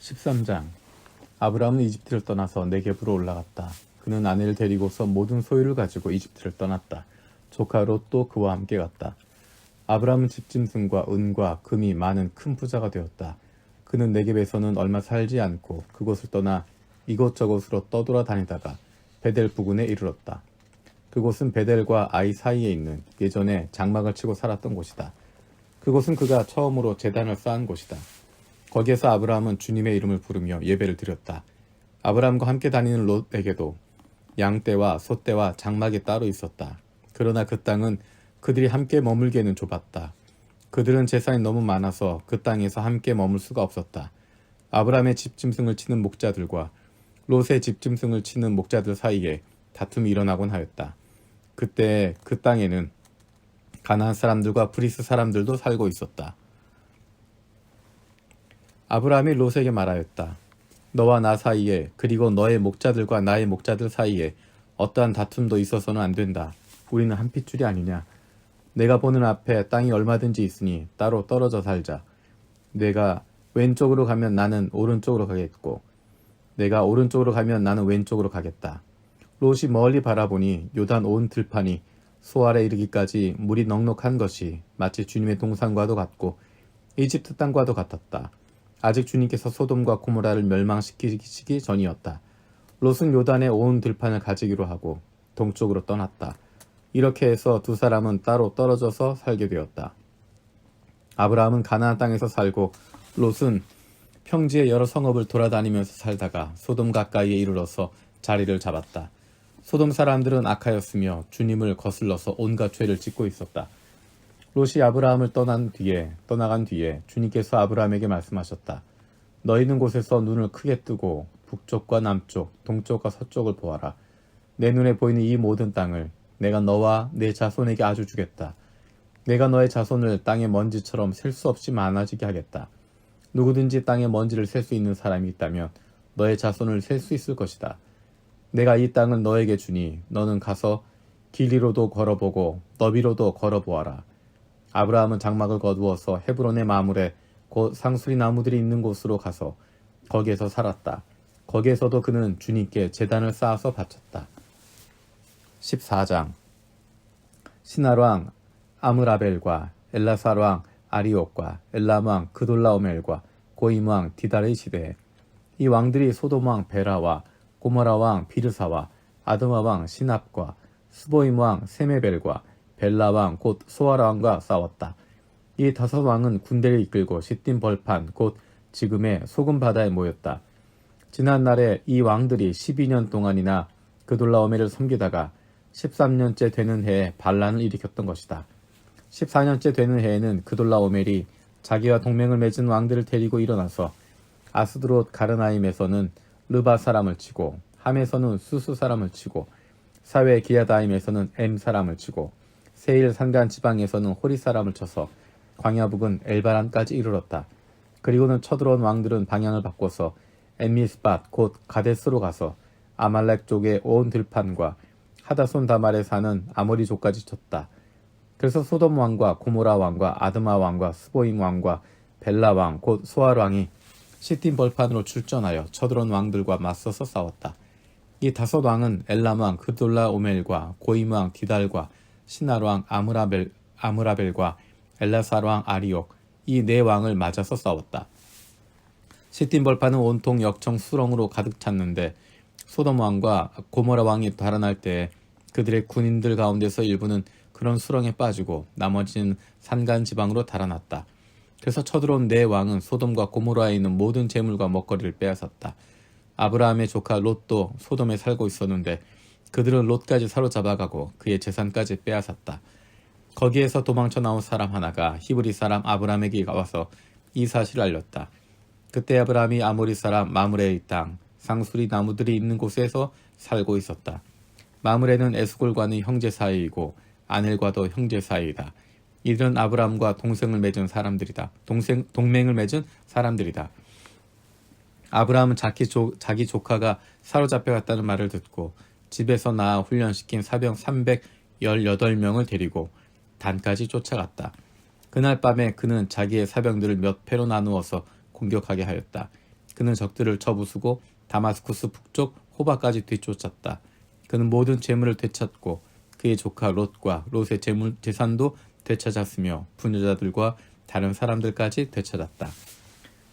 13장 아브라함은 이집트를 떠나서 네겝으로 올라갔다. 그는 아내를 데리고서 모든 소유를 가지고 이집트를 떠났다. 조카 롯도 그와 함께 갔다. 아브라함은 집짐승과 은과 금이 많은 큰 부자가 되었다. 그는 네겝에서는 얼마 살지 않고 그곳을 떠나 이곳저곳으로 떠돌아 다니다가 베델 부근에 이르렀다. 그곳은 베델과 아이 사이에 있는 예전에 장막을 치고 살았던 곳이다. 그곳은 그가 처음으로 재단을 쌓은 곳이다. 거기에서 아브라함은 주님의 이름을 부르며 예배를 드렸다. 아브라함과 함께 다니는 롯에게도 양떼와 소떼와 장막이 따로 있었다. 그러나 그 땅은 그들이 함께 머물기에는 좁았다. 그들은 재산이 너무 많아서 그 땅에서 함께 머물 수가 없었다. 아브라함의 집짐승을 치는 목자들과 롯의 집짐승을 치는 목자들 사이에 다툼이 일어나곤 하였다. 그때 그 땅에는 가나안 사람들과 브리스 사람들도 살고 있었다. 아브라함이 롯에게 말하였다. 너와 나 사이에 그리고 너의 목자들과 나의 목자들 사이에 어떠한 다툼도 있어서는 안 된다. 우리는 한 핏줄이 아니냐. 내가 보는 앞에 땅이 얼마든지 있으니 따로 떨어져 살자. 내가 왼쪽으로 가면 나는 오른쪽으로 가겠고 내가 오른쪽으로 가면 나는 왼쪽으로 가겠다. 롯이 멀리 바라보니 요단 온 들판이 소알에 이르기까지 물이 넉넉한 것이 마치 주님의 동산과도 같고 이집트 땅과도 같았다. 아직 주님께서 소돔과 고모라를 멸망시키시기 전이었다. 롯은 요단의 온 들판을 가지기로 하고 동쪽으로 떠났다. 이렇게 해서 두 사람은 따로 떨어져서 살게 되었다. 아브라함은 가나안 땅에서 살고 롯은 평지의 여러 성읍을 돌아다니면서 살다가 소돔 가까이에 이르러서 자리를 잡았다. 소돔 사람들은 악하였으며 주님을 거슬러서 온갖 죄를 짓고 있었다. 롯이 아브라함을 떠난 뒤에 떠나간 뒤에 주님께서 아브라함에게 말씀하셨다. 너 있는 곳에서 눈을 크게 뜨고 북쪽과 남쪽, 동쪽과 서쪽을 보아라. 내 눈에 보이는 이 모든 땅을 내가 너와 내 자손에게 아주 주겠다. 내가 너의 자손을 땅의 먼지처럼 셀 수 없이 많아지게 하겠다. 누구든지 땅의 먼지를 셀 수 있는 사람이 있다면 너의 자손을 셀 수 있을 것이다. 내가 이 땅을 너에게 주니 너는 가서 길이로도 걸어보고 너비로도 걸어보아라. 아브라함은 장막을 거두어서 헤브론의 마물에 곧 상수리 나무들이 있는 곳으로 가서 거기에서 살았다. 거기에서도 그는 주님께 재단을 쌓아서 바쳤다. 14장 시나왕 아므라벨과 엘라사왕 아리옥과 엘람왕 그돌라오멜과 고임왕 디다의 시대에 이 왕들이 소돔왕 베라와 고모라왕 비르사와 아드마왕 시납과 스보임왕 세메벨과 벨라왕 곧 소아라왕과 싸웠다. 이 다섯 왕은 군대를 이끌고 시딤 벌판 곧 지금의 소금 바다에 모였다. 지난 날에 이 왕들이 12년 동안이나 그돌라오멜을 섬기다가 13년째 되는 해에 반란을 일으켰던 것이다. 14년째 되는 해에는 그돌라오멜이 자기와 동맹을 맺은 왕들을 데리고 일어나서 아스드롯 가르나임에서는 르바 사람을 치고 함에서는 수수 사람을 치고 사회 기야다임에서는 엠 사람을 치고 세일 산간 지방에서는 호리 사람을 쳐서 광야 북은 엘바란까지 이르렀다. 그리고는 쳐들어온 왕들은 방향을 바꿔서 엠미스밭 곧 가데스로 가서 아말렉 쪽의 온 들판과 하다손 다말에 사는 아모리족까지 쳤다. 그래서 소돔 왕과 고모라 왕과 아드마 왕과 스보임 왕과 벨라 왕 곧 소알 왕이 시팀 벌판으로 출전하여 쳐들어온 왕들과 맞서서 싸웠다. 이 다섯 왕은 엘람 왕 그돌라 오멜과 고임 왕 디달과 시날 왕 아므라벨 아므라벨과 엘라살 왕 아리옥 이 네 왕을 맞아서 싸웠다. 시팀 벌판은 온통 역청 수렁으로 가득 찼는데 소돔 왕과 고모라 왕이 달아날 때 그들의 군인들 가운데서 일부는 그런 수렁에 빠지고 나머지는 산간 지방으로 달아났다. 그래서 쳐들어온 네 왕은 소돔과 고모라에 있는 모든 재물과 먹거리를 빼앗았다. 아브라함의 조카 롯도 소돔에 살고 있었는데 그들은 롯까지 사로잡아가고 그의 재산까지 빼앗았다. 거기에서 도망쳐 나온 사람 하나가 히브리 사람 아브라함에게 와서 이 사실을 알렸다. 그때 아브라함이 아모리 사람 마므레의 땅 상수리 나무들이 있는 곳에서 살고 있었다. 마므레는 에스골과는 형제 사이이고 아넬과도 형제 사이이다. 이들은 아브라함과 동생을 맺은 사람들이다. 동생 동맹을 맺은 사람들이다. 아브라함은 자기, 조, 자기 조카가 사로잡혀갔다는 말을 듣고 집에서 나아 훈련시킨 사병 318명을 데리고 단까지 쫓아갔다. 그날 밤에 그는 자기의 사병들을 몇 패로 나누어서 공격하게 하였다. 그는 적들을 쳐부수고 다마스쿠스 북쪽 호바까지 뒤쫓았다. 그는 모든 재물을 되찾고 그의 조카 롯과 롯의 재물 재산도 되찾았으며 부녀자들과 다른 사람들까지 되찾았다.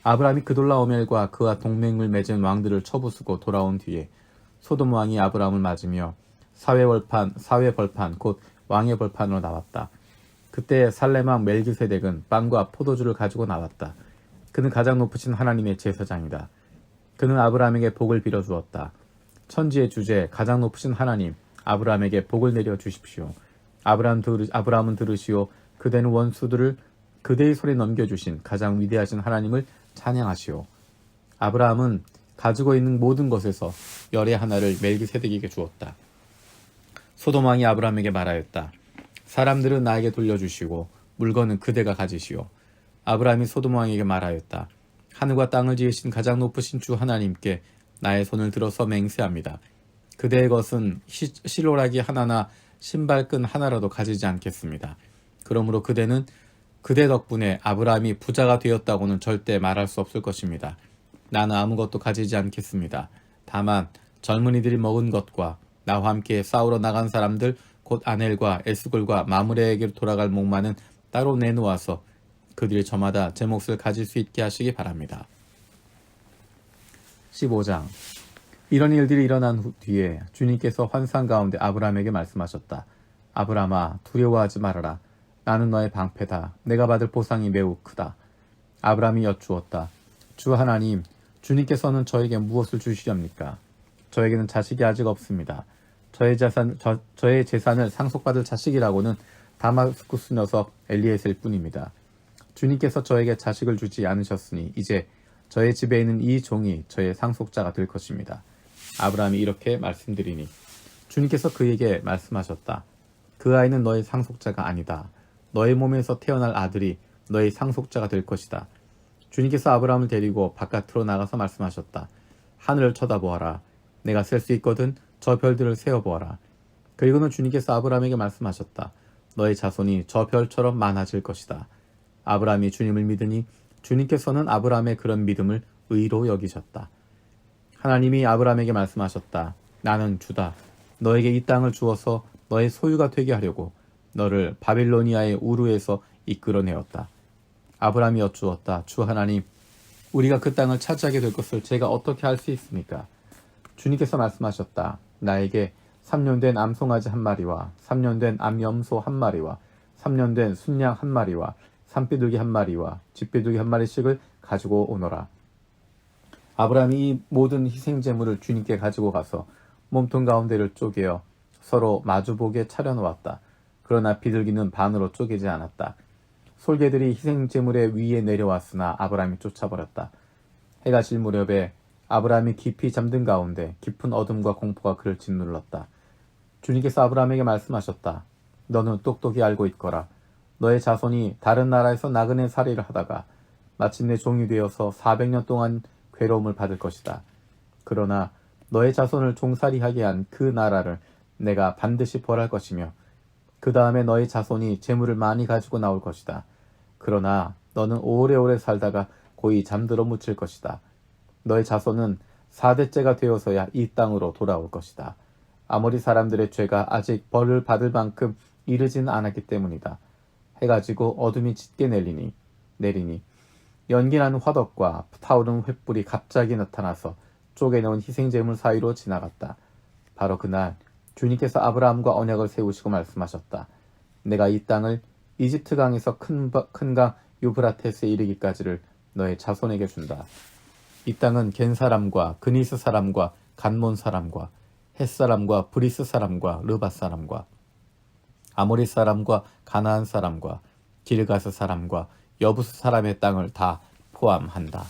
아브라함이 그돌라 오멜과 그와 동맹을 맺은 왕들을 쳐부수고 돌아온 뒤에 소돔 왕이 아브라함을 맞으며 사회 벌판 사회 벌판 곧 왕의 벌판으로 나왔다. 그때 살레망 멜기세덱은 빵과 포도주를 가지고 나왔다. 그는 가장 높으신 하나님의 제사장이다. 그는 아브라함에게 복을 빌어 주었다. 천지의 주제 가장 높으신 하나님 아브라함에게 복을 내려 주십시오. 아브라함 들으, 아브라함은 들으시오. 그대는 원수들을 그대의 손에 넘겨주신 가장 위대하신 하나님을 찬양하시오. 아브라함은 가지고 있는 모든 것에서 열의 하나를 멜기세덱에게 주었다. 소돔 왕이 아브라함에게 말하였다. 사람들은 나에게 돌려주시고 물건은 그대가 가지시오. 아브라함이 소돔 왕에게 말하였다. 하늘과 땅을 지으신 가장 높으신 주 하나님께 나의 손을 들어서 맹세합니다. 그대의 것은 시- 실로라기 하나나 신발끈 하나라도 가지지 않겠습니다. 그러므로 그대는 그대 덕분에 아브라함이 부자가 되었다고는 절대 말할 수 없을 것입니다. 나는 아무것도 가지지 않겠습니다. 다만 젊은이들이 먹은 것과 나와 함께 싸우러 나간 사람들 곧 아넬과 에스골과 마므레에게 돌아갈 목마는 따로 내놓아서 그들이 저마다 제 몫을 가질 수 있게 하시기 바랍니다. 15장 이런 일들이 일어난 후 뒤에 주님께서 환상 가운데 아브라함에게 말씀하셨다. 아브라함아 두려워하지 말아라. 나는 너의 방패다. 내가 받을 보상이 매우 크다. 아브라함이 여쭈었다. 주 하나님, 주님께서는 저에게 무엇을 주시렵니까? 저에게는 자식이 아직 없습니다. 저의 재산, 저, 저의 재산을 상속받을 자식이라고는 다마스쿠스 녀석 엘리에셀 뿐입니다. 주님께서 저에게 자식을 주지 않으셨으니 이제 저의 집에 있는 이 종이 저의 상속자가 될 것입니다. 아브라함이 이렇게 말씀드리니 주님께서 그에게 말씀하셨다. 그 아이는 너의 상속자가 아니다. 너의 몸에서 태어날 아들이 너의 상속자가 될 것이다. 주님께서 아브라함을 데리고 바깥으로 나가서 말씀하셨다. 하늘을 쳐다보아라. 내가 셀 수 있거든 저 별들을 세어보아라. 그리고는 주님께서 아브라함에게 말씀하셨다. 너의 자손이 저 별처럼 많아질 것이다. 아브라함이 주님을 믿으니 주님께서는 아브라함의 그런 믿음을 의로 여기셨다. 하나님이 아브라함에게 말씀하셨다. 나는 주다. 너에게 이 땅을 주어서 너의 소유가 되게 하려고 너를 바빌로니아의 우르에서 이끌어내었다. 아브라함이 여쭈었다. 주 하나님, 우리가 그 땅을 차지하게 될 것을 제가 어떻게 할 수 있습니까? 주님께서 말씀하셨다. 나에게 3년 된 암송아지 한 마리와 3년 된 암염소 한 마리와 3년 된 순양 한 마리와 산비둘기 한 마리와 집비둘기 한 마리씩을 가지고 오너라. 아브라함이 이 모든 희생 제물을 주님께 가지고 가서 몸통 가운데를 쪼개어 서로 마주보게 차려놓았다. 그러나 비둘기는 반으로 쪼개지 않았다. 솔개들이 희생 제물의 위에 내려왔으나 아브라함이 쫓아버렸다. 해가 질 무렵에 아브라함이 깊이 잠든 가운데 깊은 어둠과 공포가 그를 짓눌렀다. 주님께서 아브라함에게 말씀하셨다. 너는 똑똑히 알고 있거라. 너의 자손이 다른 나라에서 나그네 살이를 하다가 마침내 종이 되어서 400년 동안 괴로움을 받을 것이다. 그러나 너의 자손을 종살이하게 한 그 나라를 내가 반드시 벌할 것이며 그 다음에 너의 자손이 재물을 많이 가지고 나올 것이다. 그러나 너는 오래오래 살다가 고이 잠들어 묻힐 것이다. 너의 자손은 4대째가 되어서야 이 땅으로 돌아올 것이다. 아무리 사람들의 죄가 아직 벌을 받을 만큼 이르지는 않았기 때문이다. 해가 지고 어둠이 짙게 내리니 내리니 연기나는 화덕과 타오르는 횃불이 갑자기 나타나서 쪼개놓은 희생제물 사이로 지나갔다. 바로 그날 주님께서 아브라함과 언약을 세우시고 말씀하셨다. 내가 이 땅을 이집트 강에서 큰 강 유브라테스에 이르기까지를 너의 자손에게 준다. 이 땅은 겐 사람과 그니스 사람과 간몬 사람과 햇 사람과 브리스 사람과 르바 사람과 아모리 사람과 가나안 사람과 기르가스 사람과 여부스 사람의 땅을 다 포함한다.